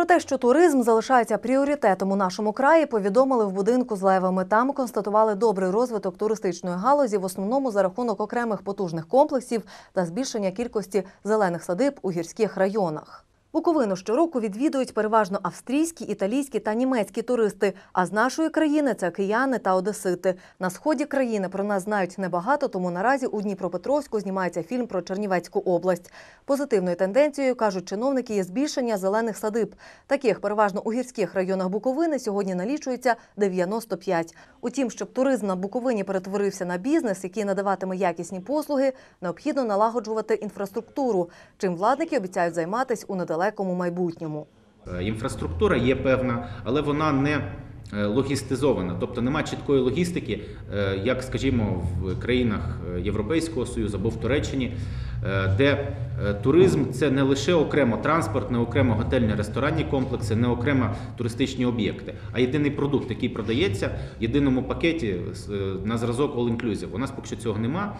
Про те, що туризм залишається пріоритетом у нашому краї, повідомили в будинку з левами. Там констатували добрий розвиток туристичної галузі, в основному за рахунок окремих потужних комплексів та збільшення кількості зелених садиб у гірських районах. Буковину щороку відвідують переважно австрійські, італійські та німецькі туристи. А з нашої країни це кияни та одесити. На сході країни про нас знають небагато, тому наразі у Дніпропетровську знімається фільм про Чернівецьку область. Позитивною тенденцією кажуть чиновники є збільшення зелених садиб. Таких переважно у гірських районах Буковини сьогодні налічується 95. Утім, щоб туризм на Буковині перетворився на бізнес, який надаватиме якісні послуги, необхідно налагоджувати інфраструктуру, чим владники обіцяють займатися у недалекому майбутньому. Е, Інфраструктура є певна, але вона не е, логістизована, тобто немає чіткої логістики, е, як, скажімо, в країнах Європейського Союзу або в Туреччині, де туризм це не лише окремо транспорт, не окремо готельні ресторанні комплекси, не окремо туристичні об'єкти, а єдиний продукт, який продається в єдиному пакеті на зразок All Inclusive. У нас поки що цього нема.